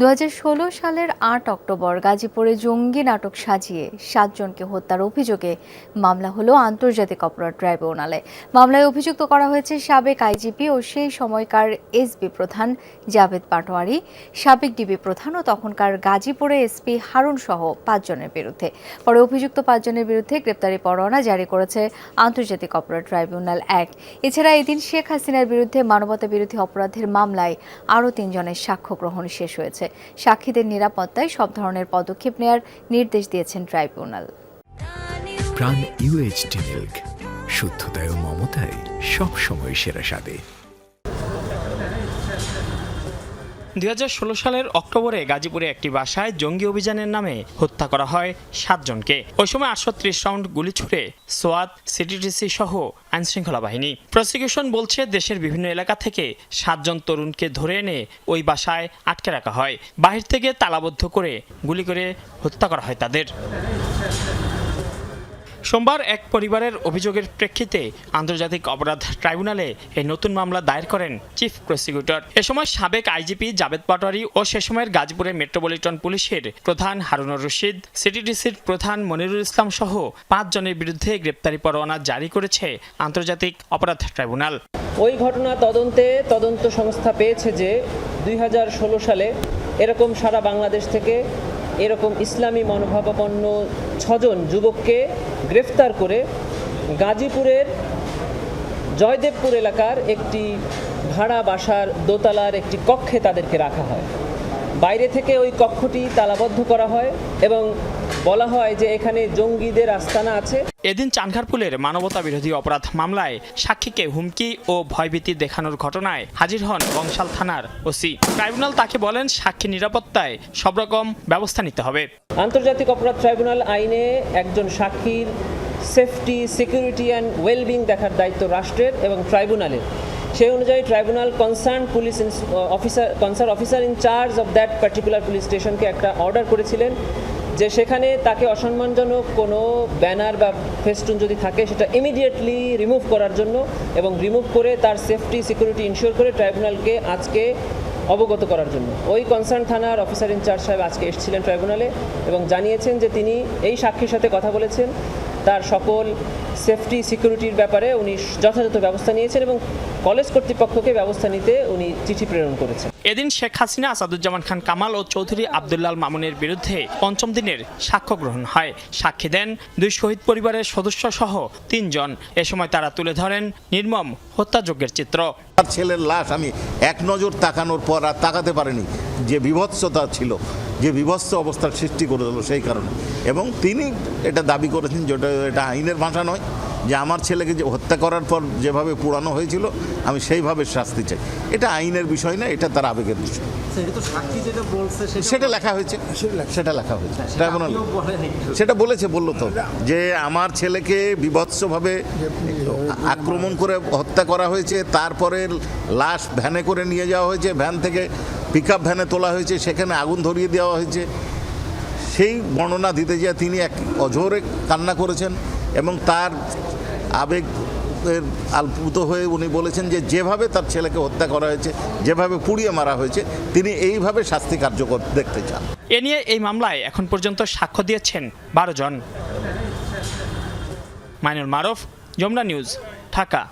দু হাজার ষোলো সালের আট অক্টোবর গাজীপুরে জঙ্গি নাটক সাজিয়ে সাতজনকে হত্যার অভিযোগে মামলা হলো আন্তর্জাতিক অপরাধ ট্রাইব্যুনালে। মামলায় অভিযুক্ত করা হয়েছে সাবেক আইজিপি ও সেই সময়কার এসবি প্রধান জাভেদ পাটোয়ারি। সাবেক ডিবি প্রধান ও তখনকার গাজীপুরে এসপি হারুন সহ পাঁচজনের বিরুদ্ধে। পরে অভিযুক্ত পাঁচজনের বিরুদ্ধে গ্রেপ্তারি পরোয়ানা জারি করেছে আন্তর্জাতিক অপরাধ ট্রাইব্যুনাল এক। এছাড়া এদিন শেখ হাসিনার বিরুদ্ধে মানবতা বিরোধী অপরাধের মামলায় আরও তিনজনের সাক্ষ্য গ্রহণ শেষ হয়েছে। সাক্ষীদের নিরাপত্তায় সব ধরনের পদক্ষেপ নেয়ার নির্দেশ দিয়েছেন ট্রাইব্যুনাল। প্রাণ ইউএইচটি মিল্ক, শুদ্ধতায় ও মমতায় সবসময় সেরা স্বাদে। দুই হাজার ষোলো সালের অক্টোবরে গাজীপুরে একটি বাসায় জঙ্গি অভিযানের নামে হত্যা করা হয় সাতজনকে। ওই সময় আটশো ত্রিশ রাউন্ড গুলি ছুড়ে সোয়াত সিটিডিসি সহ আইনশৃঙ্খলা বাহিনী। প্রসিকিউশন বলছে দেশের বিভিন্ন এলাকা থেকে সাতজন তরুণকে ধরে এনে ওই বাসায় আটকে রাখা হয়। বাহির থেকে তালাবদ্ধ করে গুলি করে হত্যা করা হয় তাদের। সোমবার এক পরিবারের অভিযোগের প্রেক্ষিতে আন্তর্জাতিক অপরাধ ট্রাইব্যুনালে এই নতুন মামলা দায়ের করেন চিফ প্রসিকিউটর। এ সময় সাবেক আইজিপি জাবেদ পাটোয়ারি ও সে সময়ের গাজীপুরের মেট্রোপলিটন পুলিশের প্রধান হারুনুর রশিদ, সিটিডিসির প্রধান মনিরুল ইসলাম সহ পাঁচজনের বিরুদ্ধে গ্রেপ্তারি পরোয়ানা জারি করেছে আন্তর্জাতিক অপরাধ ট্রাইব্যুনাল। ওই ঘটনা তদন্তে তদন্ত সংস্থা পেয়েছে যে দুই হাজার ষোলো সালে এরকম সারা বাংলাদেশ থেকে এরকম ইসলামী মনোভাবাপন্ন ছজন যুবককে গ্রেফতার করে গাজীপুরের জয়দেবপুর এলাকার একটি ভাড়া বাসার দোতলার একটি কক্ষে তাদেরকে রাখা হয়। বাইরে থেকে ওই কক্ষটি তালাবদ্ধ করা হয় এবং বলা হয় যে এখানে জঙ্গিদের আস্তানা আছে। এদিন চানখারপুলের মানবতা বিরোধী অপরাধ মামলায় সাক্ষীকে হুমকি ও ভয়ভীতি দেখানোর ঘটনায় হাজির হন বংশাল থানার ওসি। ট্রাইব্যুনাল তাকে বলেন সাক্ষী নিরাপত্তায় সব রকম ব্যবস্থা নিতে হবে। আন্তর্জাতিক অপরাধ ট্রাইব্যুনাল আইনে একজন সাক্ষীর সেফটি সিকিউরিটি অ্যান্ড ওয়েলবিং দেখার দায়িত্ব রাষ্ট্রের এবং ট্রাইব্যুনালের। সেই অনুযায়ী tribunal concern police officer concern officer in charge of that particular police স্টেশনকে একটা অর্ডার করেছিলেন। যে সেখানে তাকে অসম্মানজনক কোনো ব্যানার বা ফেস্টুন যদি থাকে, সেটা ইমিডিয়েটলি রিমুভ করার জন্য এবং রিমুভ করে তার সেফটি সিকিউরিটি ইনশিওর করে ট্রাইব্যুনালকে আজকে অবগত করার জন্য। ওই কনসার্ন থানার অফিসার ইনচার্জ সাহেব আজকে এসেছিলেন ট্রাইব্যুনালে এবং জানিয়েছেন যে তিনি এই সাক্ষীর সাথে কথা বলেছেন। তার সকল সেফটি সিকিউরিটির ব্যাপারে উনি যথাযথ ব্যবস্থা নিয়েছেন এবং কলেজ কর্তৃপক্ষকে ব্যবস্থা নিতে উনি চিঠি প্রেরণ করেছেন। এদিন শেখ হাসিনা আসাদুজ্জামান খান কামাল ও চৌধুরী আবদুল্লাল মামুনের বিরুদ্ধে পঞ্চম দিনের সাক্ষ্য গ্রহণ হয়। সাক্ষী দেন দুই শহীদ পরিবারের সদস্য সহ তিনজন। এ সময় তারা তুলে ধরেন নির্মম হত্যাযজ্ঞের চিত্র। তার ছেলের লাশ আমি এক নজর তাকানোর পর আর তাকাতে পারিনি যে বিভৎসতা ছিল। যে বিভৎস অবস্থার সৃষ্টি করে দিল সেই কারণে। এবং তিনি এটা দাবি করেছেন যেটা এটা আইনের ভাষা নয় যে আমার ছেলেকে যে হত্যা করার পর যেভাবে পোড়ানো হয়েছিল আমি সেইভাবে শাস্তি চাই। এটা আইনের বিষয় না এটা তার আবেগের বিষয়। সেটা তো সাক্ষী সেটা সেটা লেখা হয়েছে। সেটা লেখা। হয়েছে। ট্রাইব্যুনাল সেটা বলেছে বলল তো যে আমার ছেলেকে বিভৎসভাবে আক্রমণ করে হত্যা করা হয়েছে তারপরে লাশ ভ্যানে করে নিয়ে যাওয়া হয়েছে ভ্যান থেকে পিক ভ্যানে তোলা হয়েছে, সেখানে আগুন ধরিয়ে দেওয়া হয়েছে। সেই বর্ণনা দিতে গিয়ে তিনি এক অঝোরে কান্না করেছেন এবং তার আবেগ আলপুত হয়ে উনি বলেছেন যে, যেভাবে তার ছেলেকে হত্যা করা হয়েছে, যেভাবে পুড়িয়ে মারা হয়েছে, তিনি এইভাবে শাস্তি কার্যকর দেখতে চান। এ নিয়ে এই মামলায় এখন পর্যন্ত সাক্ষ্য দিয়েছেন বারো জন। মাইনুল মারফ, যমুনা নিউজ, ঢাকা।